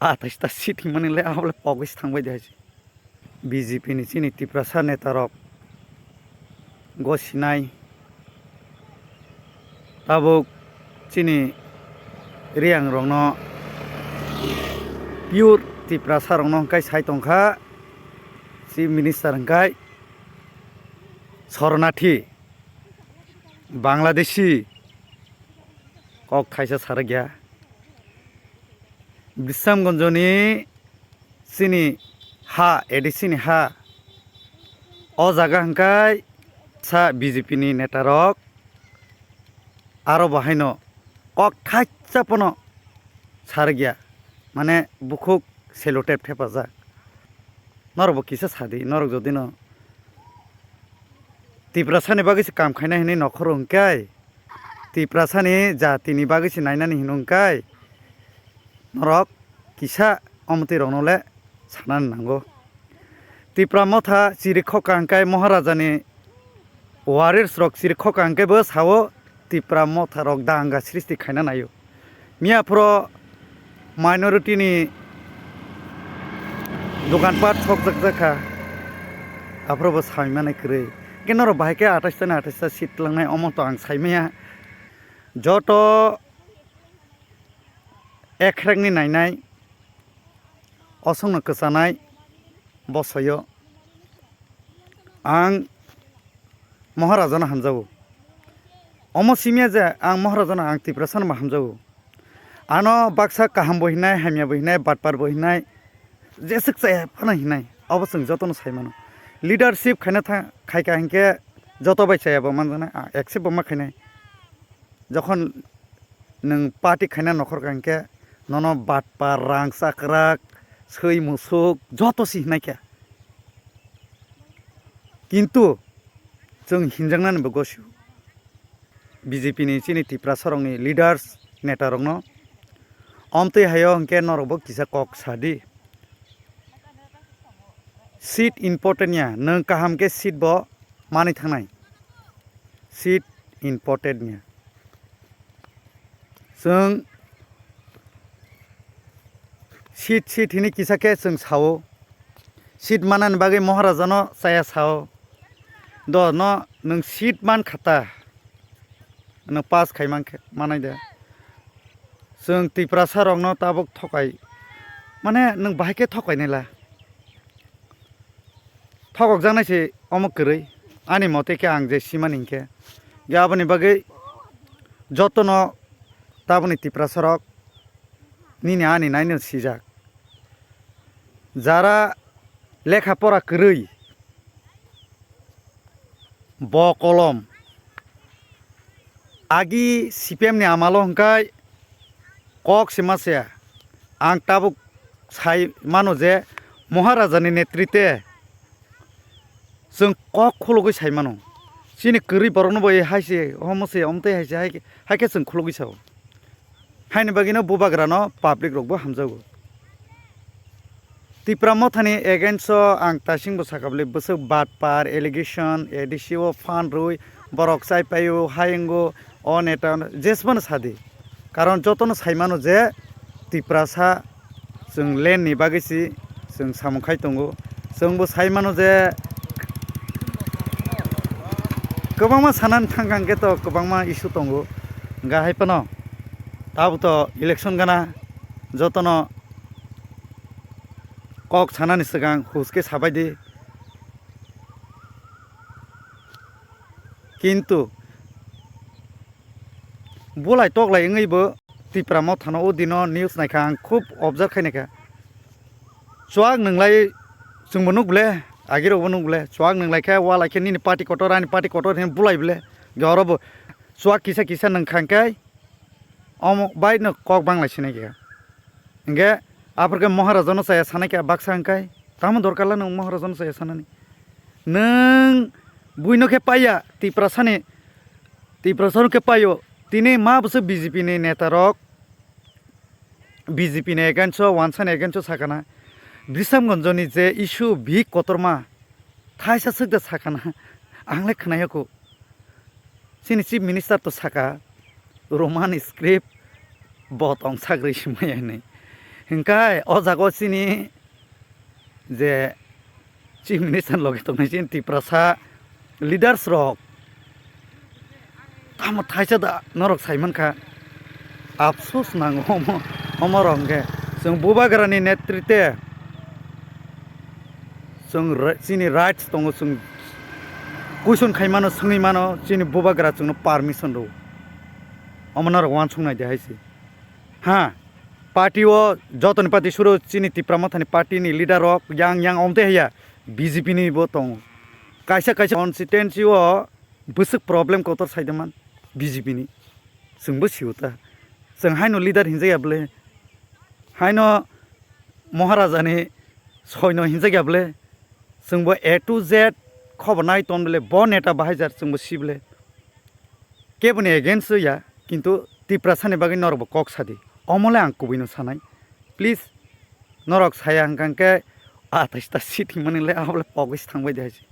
આતસ્તા city મને લે આપણે પગસ થાંગવાઈ જાય છે બીજેપીની ચીનીતી પ્રસારને તરફ ગોસિનાઈ તાબુક ચીની રિયાંગ રંગનો પિયુર તી પ્રસાર રંગનો હંકાઈ સાઈ તંખા ચીફ મિનિસ્ટાર હંકાઈ શરણાર્થી বাংলাদেশি কক খাইছে সারা গিয়া বিশ্রামগঞ্জনি চিনি হা, এডি চিনি হা। অ জাগা হাঙ্কাই सा বিজেপিনি নেতারক। আরও বাহাইন কক ঠাইচাপন সার গিয়া। মানে বুকুক সেলোটেপ ঠেপা যাক নরব কিসে সাদি নরক যদি ন। তিপ্রাসানি বাগিছে কাম খাইনা হিনি নখর হংকাই তিপ্রাসানি জাতিনি বাগিছে নাইনানি হিনংকাই norok kisa amati ronole sanan nango tipra motha chiri khokangkai maharajani warir srok chiri khokangkai bo sawo tipra motha rok danga srishti khaina nayo মিয়া ফ্র মাইনরিটিনি দোকানপাট সকজাক জাখা আফ্রবো সাইমানে ক্রে কেন বাহাইকে আঠাশটা না আঠাশটা সিট লাংনায় অমত আং সাইমায়া যত एख्रेंनि नायनाय असंनो गोसानाय बसयो आं महाराजानो हामजावो अमसिमिया जे आं महाराजानो आं तिब्रासानमा हामजावो आनो बाक्सा काहाम बहिनाय हामिया बहिनाय बाटपार बहिनाय जेसुक जाया फाना हिनाय अबसं जतन सायमानो লিডারশিপ খাইনা থা খাইকা হিংকে যত বাই চাই বমান জানা একসে বমা খাইনাই যখন নং পার্টি খাইনা নখর হিংকে नन बाटपा रां साक्राक सै मुसुक যত सिहनायखे কিন্তু जों हिनजांनानैबो गसु बिजेपिनि चिनि तिप्रा सरंनि लिडार्स नेतारंनो अमतै हायो हंके नरबो किसा कक सादि सिट इम्पर्टेन्ट या नों काहामके सिट ब मानि थांनाय सिट इम्पर्टेन्ट या जों सिट सिट हिनि किसाके जों सावो सिट मानानि बागै महाराजानो साया सावो द न नों सिट मान खाता नों पास खाइमान मानायदो जों तिप्रा सारंनो ताबक थकाय माने नों बाहायके थकायनायला थकक जानायसै अमुक करै आंनि मतेके आं जे सिमान हिंखे गाबोननि बागै যতন তাবনি তিপ্রা সড়ক নিনি আনি নাইনে সিজাক যারা লেখাপড়া করই ব কলম আগি সিপিএমনি আমাল হংকাই কক সিমাসিয়া আং টাবুক সাই মানো যে মহারাজানি নেতৃত্বে जों कक खलगै साय मानो सिनि गोरि बरनबो हायसे हमसे हमते हायसे हायके हायके जों खलगै साव ಹಾಯ್ನ ಬಗ್ಗೆನೋ ಬೂಬಾಗ್ರನೋ ಪಾಬ್ಲಿಕ್ ರೊಗ್ಬೋ ಹಮ್ಜಾಗು ত্রিপুরা মথানি এগেন্স আং তাসিং বসাকাবলি বসে বাটপার এলিগেশন, এডিসিও, ফান রুই, বরক সাই পাইও, হাইঙ্গো, অন এটা জেসবান সাদি। কারণ যতন সাইমানো যে ত্রিপুরা সা যোং লেননি বাগেছি যোং সামুখাই দঙ্গো যোংবো সাইমানো যে গোবাংমা সানান থাঙ্গাঙ্গে তো গোবাংমা ইস্যু দঙ্গো গাহাইপানো ताबोथ' इलेक्सन गाना जतन কক सानानि सिगां हुसके साबायदि কিন্তু বলাই তগলাই ओङैबो तिप्रा मथानो ओ दिनो निउस नायखा आं खुब अबजार्भ खायनायखा चुवाक नोंलाय जोंबो नुगले आगिरावबो नुगले चुवाक नोंलायखा वालायखे निनि पार्टी कटर आनि पार्टी कटर हेन बुलायबले गरबो चुवाक किसा किसा नोंखांखाय अमुक बाय न कक बांग्ला सिनायखि हिंगे आफोरखौ महाराजानो साया सानायखिया बाक्सा ओंखाय दाम दरकारला नों महाराजानो साया सानानै नों बुइनखे पाया तिप्रा साने तिप्रा सानखे पायो तिनै माबसो बिजेपिनि नेतारक বিজেপিনে এগেনস্ট ওয়ান সাইন এগেনস্ট সাকানা বিশামগঞ্জনি যে ইস্যু ভি কতরমা থাইসা সগদা সাকানা আংলে খানায়কো সিনি চিফ মিনিস্টার তো সাকা रमान स्क्रिप्ट बतं साग्रै सिमायानै हिंखाय अ जागो सिनि जे चिफ मिनिस्टार लगे तंनायसिन तिप्रासा लिडार्स रक ताम थाइसा दा नरक साइमोनखा आफसोस नाङो हम हमरंगे जों बुबाग्रानि नेतृत्वे जों रा- जोंनि राइट्स दङ जों कुइसन खाइमानो सोंनायमानो जोंनि बुबाग्रा जोंनो पारमिसन दङ अमनार वान संनायदो हायसि हा पार्टीओ जतन पार्टी सुरो चिनि तिप्रामा थानि पार्टीनि लिडार अफ यां यां अमते हैया बिजेपिनिबो दङ कायसा कायसा कनस्टिटेन्सिअ बोसोर प्रब्लेम कतर सायदोंमोन बिजेपिनि जोंबो सिउता जों हायन लिडार हिन्जायाब्ले हायन महाराजानि सयन' हिन्जायाब्ले जोंबो ए टु जेड खबर नायतन बेले ब नेटा बाहायजार जोंबो सिबले केबोनि एगेन्स्ट या কিন্তু ᱛᱤᱯᱨᱟ ᱥᱟᱱᱮ ᱵᱟᱜᱤ ᱱᱚᱨᱵᱚ ᱠᱚᱠ ᱥᱟᱫᱤ অমলে আঙ্কু বিনো সানাই। প্লিজ, নরক সায়া হাঙ্কাঙ্কে আতাইশটা সিটি মানে লে আমলে পগস থাকবে দেখেছি